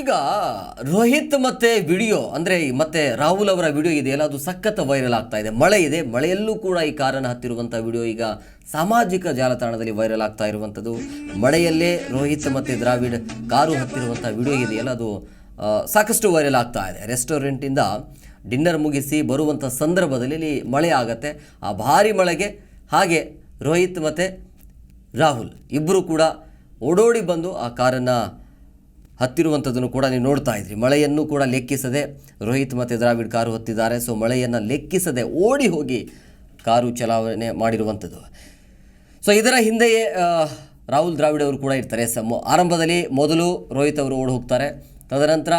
ಈಗ ರೋಹಿತ್ ಮತ್ತೆ ವಿಡಿಯೋ, ಅಂದ್ರೆ ಮತ್ತೆ ರಾಹುಲ್ ಅವರ ವಿಡಿಯೋ ಇದೆಯಲ್ಲ ಅದು ಸಖತ್ ವೈರಲ್ ಆಗ್ತಾ ಇದೆ. ಮಳೆ ಇದೆ, ಮಳೆಯಲ್ಲೂ ಕೂಡ ಈ ಕಾರನ್ನು ಹತ್ತಿರುವಂಥ ವಿಡಿಯೋ ಈಗ ಸಾಮಾಜಿಕ ಜಾಲತಾಣದಲ್ಲಿ ವೈರಲ್ ಆಗ್ತಾ ಇರುವಂಥದ್ದು. ಮಳೆಯಲ್ಲೇ ರೋಹಿತ್ ಮತ್ತೆ ದ್ರಾವಿಡ್ ಕಾರು ಹತ್ತಿರುವಂಥ ವಿಡಿಯೋ ಇದೆಯಲ್ಲ ಅದು ಸಾಕಷ್ಟು ವೈರಲ್ ಆಗ್ತಾ ಇದೆ. ರೆಸ್ಟೋರೆಂಟಿಂದ ಡಿನ್ನರ್ ಮುಗಿಸಿ ಬರುವಂಥ ಸಂದರ್ಭದಲ್ಲಿ ಇಲ್ಲಿ ಮಳೆ ಆಗತ್ತೆ. ಆ ಭಾರಿ ಮಳೆಗೆ ಹಾಗೆ ರೋಹಿತ್ ಮತ್ತು ರಾಹುಲ್ ಇಬ್ಬರು ಕೂಡ ಓಡೋಡಿ ಬಂದು ಆ ಕಾರನ್ನು ಹತ್ತಿರುವಂಥದ್ದನ್ನು ಕೂಡ ನೀವು ನೋಡ್ತಾ ಇದ್ರಿ. ಮಳೆಯನ್ನು ಕೂಡ ಲೆಕ್ಕಿಸದೆ ರೋಹಿತ್ ಮತ್ತು ದ್ರಾವಿಡ್ ಕಾರು ಹತ್ತಿದ್ದಾರೆ. ಸೊ ಮಳೆಯನ್ನು ಲೆಕ್ಕಿಸದೆ ಓಡಿ ಹೋಗಿ ಕಾರು ಚಲಾವಣೆ ಮಾಡಿರುವಂಥದ್ದು. ಸೊ ಇದರ ಹಿಂದೆಯೇ ರಾಹುಲ್ ದ್ರಾವಿಡ್ ಅವರು ಕೂಡ ಇರ್ತಾರೆ. ಸಮ ಆರಂಭದಲ್ಲಿ ಮೊದಲು ರೋಹಿತ್ ಅವರು ಓಡಿ ಹೋಗ್ತಾರೆ. ತದನಂತರ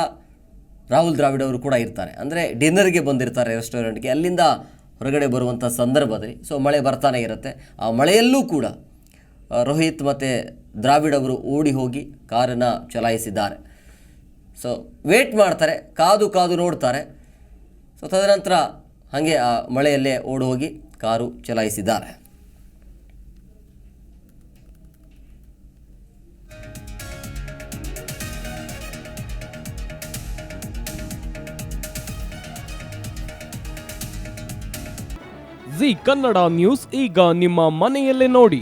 ರಾಹುಲ್ ದ್ರಾವಿಡ್ ಅವರು ಕೂಡ ಇರ್ತಾರೆ. ಅಂದರೆ ಡಿನ್ನರ್ಗೆ ಬಂದಿರ್ತಾರೆ ರೆಸ್ಟೋರೆಂಟ್ಗೆ ಅಲ್ಲಿಂದ ಹೊರಗಡೆ ಬರುವಂಥ ಸಂದರ್ಭದಲ್ಲಿ. ಸೊ ಮಳೆ ಬರ್ತಾನೆ ಇರುತ್ತೆ. ಆ ಮಳೆಯಲ್ಲೂ ಕೂಡ ರೋಹಿತ್ ಮತ್ತು ದ್ರಾವಿಡ್ ಅವರು ಓಡಿ ಹೋಗಿ ಕಾರನ್ನು ಚಲಾಯಿಸಿದ್ದಾರೆ. ಸೊ ವೇಟ್ ಮಾಡ್ತಾರೆ, ಕಾದು ಕಾದು ನೋಡ್ತಾರೆ. ಸೊ ತದನಂತರ ಹಾಗೆ ಆ ಮಳೆಯಲ್ಲೇ ಓಡಿ ಹೋಗಿ ಕಾರು ಚಲಾಯಿಸಿದ್ದಾರೆ. ಜಿ ಕನ್ನಡ ನ್ಯೂಸ್ ಈಗ ನಿಮ್ಮ ಮನೆಯಲ್ಲೇ ನೋಡಿ.